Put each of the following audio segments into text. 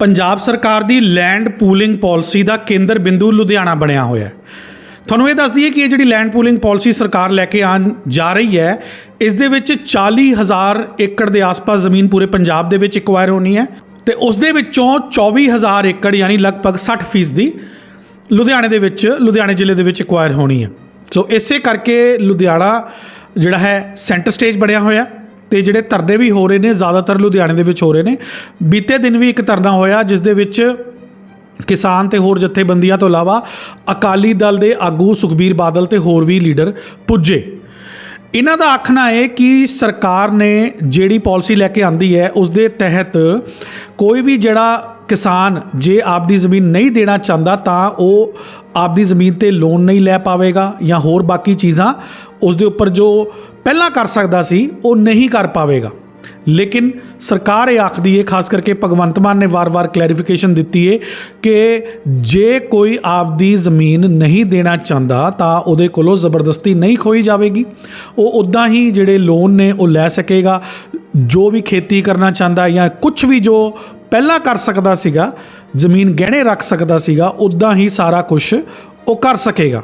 ਪੰਜਾਬ ਸਰਕਾਰ ਦੀ land pooling policy ਦਾ ਕੇਂਦਰ ਬਿੰਦੂ ਲੁਧਿਆਣਾ ਬਣਿਆ ਹੋਇਆ ਹੈ। ਤੁਹਾਨੂੰ ਇਹ ਦੱਸ ਦਈਏ ਕਿ ਇਹ ਜਿਹੜੀ ਲੈਂਡ ਪੂਲਿੰਗ ਪਾਲਿਸੀ ਸਰਕਾਰ ਲੈ ਕੇ ਆਉਣ ਜਾ ਰਹੀ ਹੈ, ਇਸ ਦੇ ਵਿੱਚ 40000 ਏਕੜ ਦੇ ਆਸ-ਪਾਸ ਜ਼ਮੀਨ ਪੂਰੇ ਪੰਜਾਬ ਦੇ ਵਿੱਚ ਐਕਵਾਇਰ ਹੋਣੀ ਹੈ ਤੇ ਉਸ ਦੇ ਵਿੱਚੋਂ 24000 ਏਕੜ ਯਾਨੀ ਲਗਭਗ 60% ਦੀ ਲੁਧਿਆਣੇ ਦੇ ਵਿੱਚ, ਲੁਧਿਆਣੇ ਜ਼ਿਲ੍ਹੇ ਦੇ ਵਿੱਚ ਐਕਵਾਇਰ ਹੋਣੀ ਹੈ। ਸੋ ਇਸੇ ਕਰਕੇ ਲੁਧਿਆਣਾ ਜਿਹੜਾ ਹੈ ਸੈਂਟਰ ਸਟੇਜ ਬਣਿਆ ਹੋਇਆ ਤੇ ਜਿਹੜੇ ਧਰਨੇ ਵੀ ਹੋ ਰਹੇ ਨੇ, ਜ਼ਿਆਦਾਤਰ ਲੁਧਿਆਣੇ ਦੇ ਵਿੱਚ ਹੋ ਰਹੇ ਨੇ। ਬੀਤੇ ਦਿਨ ਵੀ ਇੱਕ ਧਰਨਾ ਹੋਇਆ, ਜਿਸ ਦੇ ਵਿੱਚ ਕਿਸਾਨ ਤੇ ਹੋਰ ਜਥੇਬੰਦੀਆਂ ਤੋਂ ਇਲਾਵਾ ਅਕਾਲੀ ਦਲ ਦੇ ਆਗੂ ਸੁਖਬੀਰ ਬਾਦਲ ਤੇ ਹੋਰ ਵੀ ਲੀਡਰ ਪੁੱਜੇ। ਇਹਨਾਂ ਦਾ ਆਖਣਾ ਹੈ ਕਿ ਸਰਕਾਰ ਨੇ ਜਿਹੜੀ ਪਾਲਿਸੀ ਲੈ ਕੇ ਆਂਦੀ ਹੈ, ਉਸ ਦੇ ਤਹਿਤ ਕੋਈ ਵੀ ਜਿਹੜਾ ਕਿਸਾਨ ਜੇ ਆਪਦੀ ਜ਼ਮੀਨ ਨਹੀਂ ਦੇਣਾ ਚਾਹੁੰਦਾ, ਤਾਂ ਉਹ ਆਪਦੀ ਜ਼ਮੀਨ ਤੇ ਲੋਨ ਨਹੀਂ ਲੈ ਪਾਵੇਗਾ ਜਾਂ ਹੋਰ ਬਾਕੀ ਚੀਜ਼ਾਂ, ਉਸ ਦੇ ਉੱਪਰ ਜੋ ਪਹਿਲਾਂ ਕਰ ਸਕਦਾ ਸੀ, ਉਹ ਨਹੀਂ ਕਰ ਪਾਵੇਗਾ। ਲੇਕਿਨ ਸਰਕਾਰ ਇਹ ਆਖਦੀ ਹੈ ਖਾਸ ਕਰਕੇ ਭਗਵੰਤ ਮਾਨ ਨੇ ਵਾਰ-ਵਾਰ ਕਲੈਰੀਫਿਕੇਸ਼ਨ ਦਿੱਤੀ ਹੈ ਕਿ ਜੇ ਕੋਈ ਆਪਦੀ ਜ਼ਮੀਨ ਨਹੀਂ ਦੇਣਾ ਚਾਹੁੰਦਾ, ਤਾਂ ਉਹਦੇ ਕੋਲੋਂ ਜ਼ਬਰਦਸਤੀ ਨਹੀਂ ਖੋਈ ਜਾਵੇਗੀ। ਉਹ ਉਦਾਂ ਹੀ ਜਿਹੜੇ ਲੋਨ ਨੇ, ਉਹ ਲੈ ਸਕੇਗਾ। ਜੋ ਵੀ ਖੇਤੀ ਕਰਨਾ ਚਾਹੁੰਦਾ ਜਾਂ ਕੁਝ ਵੀ ਜੋ ਪਹਿਲਾਂ ਕਰ ਸਕਦਾ ਸੀਗਾ, ਜ਼ਮੀਨ ਗਹਿਣੇ ਰੱਖ ਸਕਦਾ ਸੀਗਾ ਉਦਾਂ ਹੀ ਸਾਰਾ ਕੁਝ ਉਹ ਕਰ ਸਕੇਗਾ।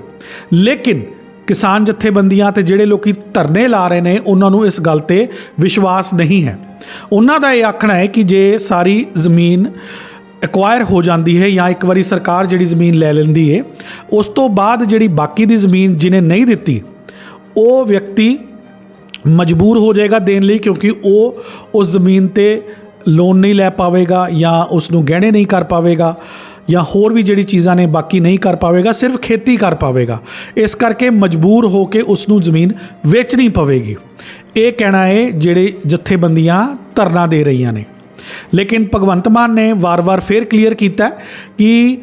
ਲੇਕਿਨ ਕਿਸਾਨ ਜਥੇਬੰਦੀਆਂ ਤੇ ਜਿਹੜੇ ਲੋਕੀ ਧਰਨੇ ਲਾ ਰਹੇ ਨੇ, ਉਹਨਾਂ ਨੂੰ ਇਸ ਗੱਲ ਤੇ ਵਿਸ਼ਵਾਸ ਨਹੀਂ ਹੈ। ਉਹਨਾਂ ਦਾ ਇਹ ਆਖਣਾ ਹੈ ਕਿ ਜੇ ਸਾਰੀ ਜ਼ਮੀਨ ਐਕਵਾਇਰ ਹੋ ਜਾਂਦੀ ਹੈ ਜਾਂ ਇੱਕ ਵਾਰੀ ਸਰਕਾਰ ਜਿਹੜੀ ਜ਼ਮੀਨ ਲੈ ਲੈਂਦੀ ਹੈ, ਉਸ ਤੋਂ ਬਾਅਦ ਜਿਹੜੀ ਬਾਕੀ ਦੀ ਜ਼ਮੀਨ ਜਿਹਨੇ ਨਹੀਂ ਦਿੱਤੀ, ਉਹ ਵਿਅਕਤੀ ਮਜਬੂਰ ਹੋ ਜਾਏਗਾ ਦੇਣ ਲਈ ਕਿਉਂਕਿ ਉਹ ਉਸ ਜ਼ਮੀਨ ਤੇ ਲੋਨ ਨਹੀਂ ਲੈ ਪਾਵੇਗਾ ਜਾਂ ਉਸ ਨੂੰ ਗਹਿਣੇ ਨਹੀਂ ਕਰ ਪਾਵੇਗਾ। ਜਾਂ ਹੋਰ ਵੀ ਜਿਹੜੀ ਚੀਜ਼ਾਂ ਨੇ ਬਾਕੀ ਨਹੀਂ ਕਰ ਪਾਵੇਗਾ, ਸਿਰਫ ਖੇਤੀ ਕਰ ਪਾਵੇਗਾ। ਇਸ ਕਰਕੇ ਮਜਬੂਰ ਹੋ ਕੇ ਉਸ ਨੂੰ ਜ਼ਮੀਨ ਵੇਚਣੀ ਪਵੇਗੀ। ਇਹ ਕਹਿਣਾ ਹੈ ਜਿਹੜੇ ਜਥੇਬੰਦੀਆਂ ਧਰਨਾ ਦੇ ਰਹੀਆਂ ਨੇ। ਲੇਕਿਨ ਭਗਵੰਤ ਮਾਨ ਨੇ ਵਾਰ-ਵਾਰ ਫੇਰ ਕਲੀਅਰ ਕੀਤਾ ਕਿ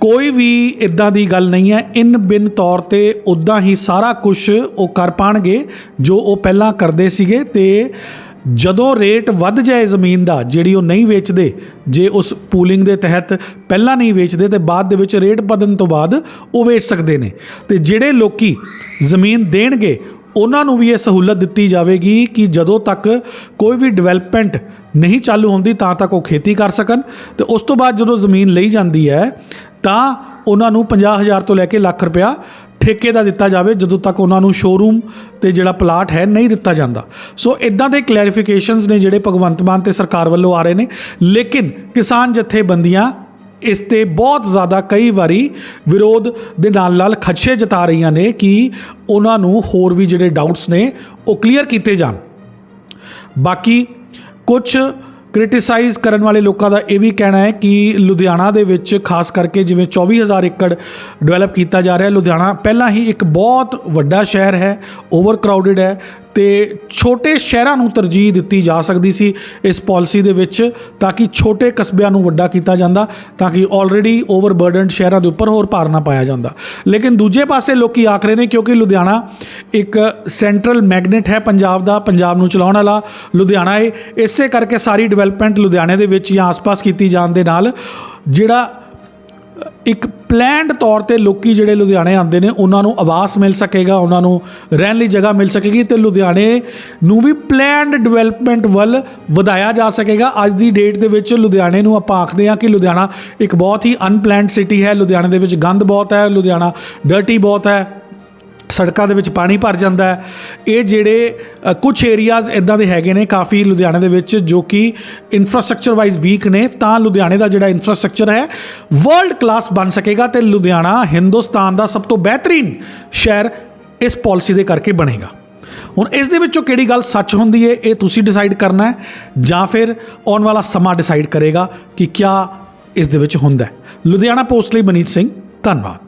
ਕੋਈ ਵੀ ਇਦਾਂ ਦੀ ਗੱਲ ਨਹੀਂ ਹੈ, ਇਨ ਬਿਨ ਤੌਰ ਤੇ ਉਦਾਂ ਹੀ ਸਾਰਾ ਕੁਝ ਉਹ ਕਰ ਪਾਣਗੇ ਜੋ ਉਹ ਪਹਿਲਾਂ ਕਰਦੇ ਸੀਗੇ ਤੇ ਜਦੋਂ ਰੇਟ ਵੱਧ ਜਾਏ ਜ਼ਮੀਨ ਦਾ, ਜਿਹੜੀ ਉਹ ਨਹੀਂ ਵੇਚਦੇ, ਜੇ ਉਸ ਪੂਲਿੰਗ ਦੇ ਤਹਿਤ ਪਹਿਲਾਂ ਨਹੀਂ ਵੇਚਦੇ ਤੇ ਬਾਅਦ ਦੇ ਵਿੱਚ ਰੇਟ ਵਧਣ ਤੋਂ ਬਾਅਦ ਉਹ ਵੇਚ ਸਕਦੇ ਨੇ। ਤੇ ਜਿਹੜੇ ਲੋਕੀ ਜ਼ਮੀਨ ਦੇਣਗੇ, ਉਹਨਾਂ ਨੂੰ ਵੀ ਇਹ ਸਹੂਲਤ ਦਿੱਤੀ ਜਾਵੇਗੀ ਕਿ ਜਦੋਂ ਤੱਕ ਕੋਈ ਵੀ ਡਿਵੈਲਪਮੈਂਟ ਨਹੀਂ ਚਾਲੂ ਹੁੰਦੀ, ਤਾਂ ਤੱਕ ਉਹ ਖੇਤੀ ਕਰ ਸਕਣ। ਤੇ ਉਸ ਤੋਂ ਬਾਅਦ ਜਦੋਂ ਜ਼ਮੀਨ ਲਈ ਜਾਂਦੀ ਹੈ, ਤਾਂ ਉਹਨਾਂ ਨੂੰ 50000 ਤੋਂ ਲੈ ਕੇ ਲੱਖ ਰੁਪਇਆ ਠੇਕੇ ਦਾ ਦਿੱਤਾ ਜਾਵੇ ਜਦੋਂ ਤੱਕ ਉਹਨਾਂ ਨੂੰ ਸ਼ੋਰੂਮ ਤੇ ਜਿਹੜਾ ਪਲਾਟ ਹੈ ਨਹੀਂ ਦਿੱਤਾ ਜਾਂਦਾ। ਸੋ ਇਦਾਂ ਦੇ ਕਲੈਰੀਫਿਕੇਸ਼ਨਸ ਨੇ ਜਿਹੜੇ ਭਗਵੰਤ ਮਾਨ ਤੇ ਸਰਕਾਰ ਵੱਲੋਂ ਆ ਰਹੇ ਨੇ। ਲੇਕਿਨ ਕਿਸਾਨ ਜਥੇਬੰਦੀਆਂ ਇਸ ਤੇ ਬਹੁਤ ਜ਼ਿਆਦਾ ਕਈ ਵਾਰੀ ਵਿਰੋਧ ਦੇ ਨਾਲ ਨਾਲ ਖੱਛੇ ਜਤਾ ਰਹੀਆਂ ਨੇ ਕਿ ਉਹਨਾਂ ਨੂੰ ਹੋਰ ਵੀ ਜਿਹੜੇ ਡਾਊਟਸ ਨੇ ਉਹ ਕਲੀਅਰ ਕੀਤੇ ਜਾਣ। ਬਾਕੀ ਕੁਝ ਕ੍ਰਿਟਿਸਾਈਜ਼ ਕਰਨ ਵਾਲੇ ਲੋਕਾਂ ਦਾ ਇਹ ਵੀ ਕਹਿਣਾ ਹੈ ਕਿ ਲੁਧਿਆਣਾ ਦੇ ਵਿੱਚ ਖਾਸ ਕਰਕੇ ਜਿਵੇਂ 24000 ਏਕੜ ਡਿਵੈਲਪ ਕੀਤਾ ਜਾ ਰਿਹਾ ਹੈ। ਲੁਧਿਆਣਾ ਪਹਿਲਾਂ ਹੀ ਇੱਕ ਬਹੁਤ ਵੱਡਾ ਸ਼ਹਿਰ ਹੈ ਓਵਰ ਕਰਾਊਡਡ ਹੈ। ਤੇ ਛੋਟੇ ਸ਼ਹਿਰਾਂ ਨੂੰ ਤਰਜੀਹ ਦਿੱਤੀ ਜਾ ਸਕਦੀ ਸੀ ਇਸ ਪਾਲਿਸੀ ਦੇ ਵਿੱਚ, ਤਾਂ ਕਿ ਛੋਟੇ ਕਸਬਿਆਂ ਨੂੰ ਵੱਡਾ ਕੀਤਾ ਜਾਂਦਾ, ਤਾਂ ਕਿ ਆਲਰੇਡੀ ਓਵਰਬਰਡਨਡ ਸ਼ਹਿਰਾਂ ਦੇ ਉੱਪਰ ਹੋਰ ਭਾਰ ਨਾ ਪਾਇਆ ਜਾਂਦਾ। ਲੇਕਿਨ ਦੂਜੇ ਪਾਸੇ ਲੋਕੀ ਆਖ ਰਹੇ ਨੇ ਕਿਉਂਕਿ ਲੁਧਿਆਣਾ ਇੱਕ ਸੈਂਟਰਲ ਮੈਗਨੇਟ ਹੈ ਪੰਜਾਬ ਦਾ, ਪੰਜਾਬ ਨੂੰ ਚਲਾਉਣ ਵਾਲਾ ਲੁਧਿਆਣਾ ਹੈ ਇਸੇ ਕਰਕੇ ਸਾਰੀ ਡਿਵੈਲਪਮੈਂਟ ਲੁਧਿਆਣੇ ਦੇ ਵਿੱਚ ਜਾਂ ਆਸ-ਪਾਸ ਕੀਤੀ ਜਾਣ ਦੇ ਨਾਲ, ਜਿਹੜਾ ਇੱਕ ਪਲਾਨਡ ਤੌਰ ਤੇ ਲੋਕੀ ਜਿਹੜੇ ਲੁਧਿਆਣੇ ਆਉਂਦੇ ਨੇ, ਉਹਨਾਂ ਨੂੰ ਆਵਾਸ ਮਿਲ ਸਕੇਗਾ, ਉਹਨਾਂ ਨੂੰ ਰਹਿਣ ਲਈ ਜਗ੍ਹਾ ਮਿਲ ਸਕੇਗੀ ਤੇ ਲੁਧਿਆਣੇ ਨੂੰ ਵੀ ਪਲਾਨਡ ਡਿਵੈਲਪਮੈਂਟ ਵੱਲ ਵਧਾਇਆ ਜਾ ਸਕੇਗਾ। ਅੱਜ ਦੀ ਡੇਟ ਦੇ ਵਿੱਚ ਲੁਧਿਆਣੇ ਨੂੰ ਆਪਾਂ ਆਖਦੇ ਹਾਂ ਕਿ ਲੁਧਿਆਣਾ ਇੱਕ ਬਹੁਤ ਹੀ ਅਨਪਲਾਨਡ ਸਿਟੀ ਹੈ। ਲੁਧਿਆਣੇ ਦੇ ਵਿੱਚ ਗੰਦ ਬਹੁਤ ਹੈ, ਲੁਧਿਆਣਾ ਡਰਟੀ ਬਹੁਤ ਹੈ। ਸੜਕਾਂ ਦੇ ਵਿੱਚ ਪਾਣੀ ਭਰ ਜਾਂਦਾ ਹੈ। ਇਹ ਜਿਹੜੇ ਅ, ਕੁਝ ਏਰੀਆਜ਼ ਇਦਾਂ ਦੇ ਹੈਗੇ ਨੇ ਕਾਫੀ ਲੁਧਿਆਣੇ ਦੇ ਵਿੱਚ ਜੋ ਕਿ ਇਨਫਰਾਸਟ੍ਰਕਚਰ ਵਾਈਜ਼ ਵੀਕ ਨੇ ਤਾਂ ਲੁਧਿਆਣੇ ਦਾ ਜਿਹੜਾ ਇਨਫਰਾਸਟ੍ਰਕਚਰ ਹੈ ਵਰਲਡ ਕਲਾਸ ਬਣ ਸਕੇਗਾ ਤੇ ਲੁਧਿਆਣਾ ਹਿੰਦੁਸਤਾਨ ਦਾ ਸਭ ਤੋਂ ਬਿਹਤਰੀਨ ਸ਼ਹਿਰ ਇਸ ਪਾਲਿਸੀ ਦੇ ਕਰਕੇ ਬਣੇਗਾ। ਹੁਣ ਇਸ ਦੇ ਵਿੱਚੋਂ ਕਿਹੜੀ ਗੱਲ ਸੱਚ ਹੁੰਦੀ ਹੈ ਇਹ ਤੁਸੀਂ ਡਿਸਾਈਡ ਕਰਨਾ ਹੈ ਜਾਂ ਫਿਰ ਆਉਣ ਵਾਲਾ ਸਮਾਂ ਡਿਸਾਈਡ ਕਰੇਗਾ ਕਿ ਕਿਆ ਇਸ ਦੇ ਵਿੱਚ ਹੁੰਦਾ ਹੈ। ਲੁਧਿਆਣਾ ਪੋਸਟ ਲਈ ਮਨੀਤ ਸਿੰਘ ਧੰਨਵਾਦ।